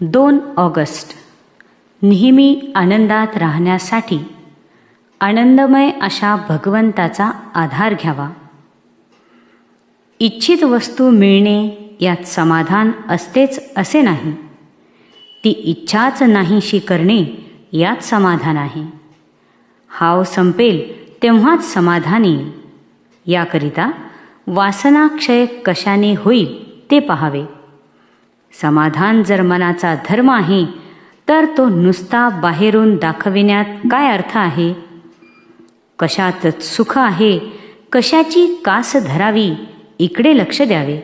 दोन ऑगस्ट. नेहमी आनंदात राहण्यासाठी आनंदमय अशा भगवंताचा आधार घ्यावा. इच्छित वस्तू मिळणे यात समाधान असतेच असे नाही. ती इच्छाच नाहीशी करणे यात समाधान आहे. हाव संपेल तेव्हाच समाधान येईल. याकरिता वासनाक्षय कशाने होईल ते पहावे. समाधान जर मनाचा धर्म आहे तर तो नुसता बाहेरून दाखविण्यात काय अर्थ आहे? कशातच सुख आहे कशाची कास धरावी इकडे लक्ष द्यावे.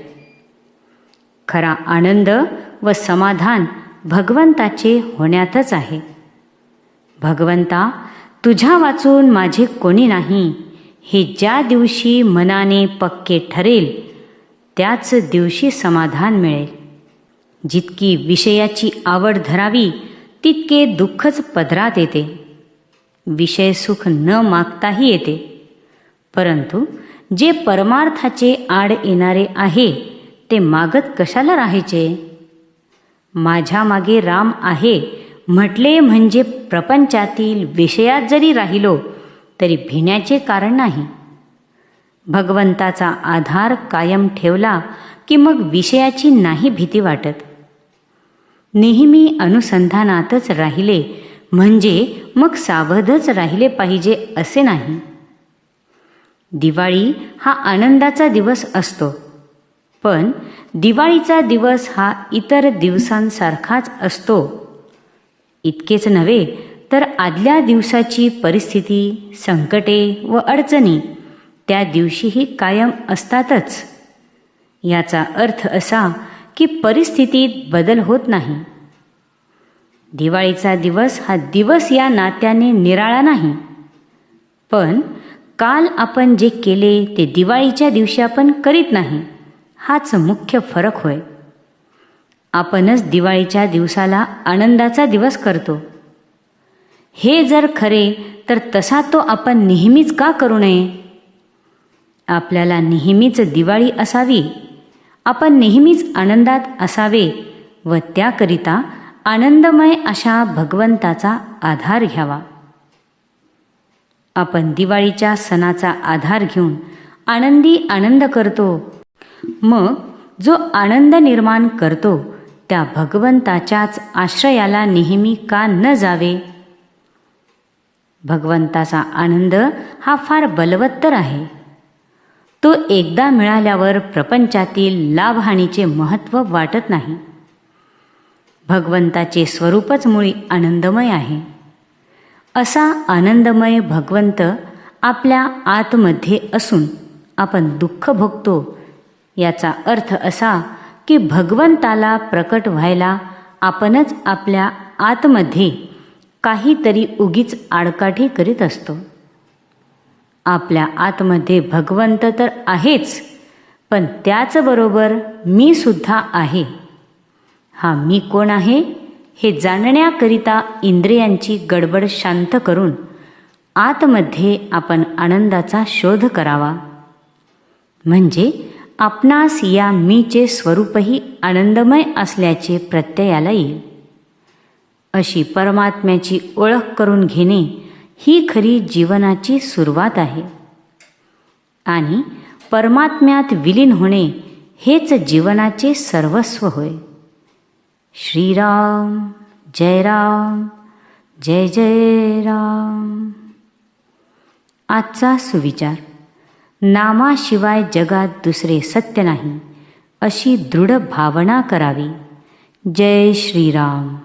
खरा आनंद व समाधान भगवंताचे होण्यातच आहे. भगवंता तुझ्या वाचून माझे कोणी नाही हे ज्या दिवशी मनाने पक्के ठरेल त्याच दिवशी समाधान मिळेल. जितकी विषयाची आवड धरावी तितके दुःखच पदरात येते विषय सुख न मागताही येते. परंतु जे परमार्थाचे आड येणारे आहे ते मागत कशाला राहायचे? माझ्या मागे राम आहे म्हटले म्हणजे प्रपंचातील विषयात जरी राहिलो तरी भिण्याचे कारण नाही. भगवंताचा आधार कायम ठेवला की मग विषयाची नाही भीती वाटत. नेहमी अनुसंधानातच राहिले म्हणजे मग सावधच राहिले पाहिजे असे नाही. दिवाळी हा आनंदाचा दिवस असतो पण दिवाळीचा दिवस हा इतर दिवसांसारखाच असतो. इतकेच नव्हे तर आदल्या दिवसाची परिस्थिती संकटे व अडचणी त्या दिवशीही कायम असतातच. याचा अर्थ असा की परिस्थितीत बदल होत नाही. दिवाळीचा दिवस हा दिवस या नात्याने निराळा नाही. पण काल आपण जे केले ते दिवाळीच्या दिवशी आपण करीत नाही हाच मुख्य फरक होय. आपणच दिवाळीच्या दिवसाला आनंदाचा दिवस करतो. हे जर खरे तर तसा तो आपण नेहमीच का करू नये? आपल्याला नेहमीच दिवाळी असावी. आपण नेहमीच आनंदात असावे व त्याकरिता आनंदमय अशा भगवंताचा आधार घ्यावा. आपण दिवाळीच्या सणाचा आधार घेऊन आनंदी आनंद करतो. मग जो आनंद निर्माण करतो त्या भगवंताच्याच आश्रयाला नेहमी का न जावे? भगवंताचा आनंद हा फार बलवत्तर आहे. तो एकदा मिळाल्यावर प्रपंचातील लाभहानीचे महत्त्व वाटत नाही. भगवंताचे स्वरूपच मुळी आनंदमय आहे. असा आनंदमय भगवंत आपल्या आतमध्ये असून आपण दुःख भोगतो. याचा अर्थ असा की भगवंताला प्रकट व्हायला आपणच आपल्या आतमध्ये काहीतरी उगीच आडकाठी करीत असतो. आपल्या आतमध्ये भगवंत तर आहेच पण त्याचबरोबर मी सुद्धा आहे. हा मी कोण आहे हे जाणण्याकरिता इंद्रियांची गडबड शांत करून आतमध्ये आपण आनंदाचा शोध करावा. म्हणजे आपणास या मीचे स्वरूपही आनंदमय असल्याचे प्रत्ययाला येईल. अशी परमात्म्याची ओळख करून घेणे ही खरी जीवनाची सुरुवात आहे. आणि परमात्म्यात विलीन होणे हेच जीवनाचे सर्वस्व होय. श्रीराम जय राम जय जय राम. आजचा सुविचार. नामाशिवाय जगात दुसरे सत्य नाही अशी दृढ भावना करावी. जय श्रीराम.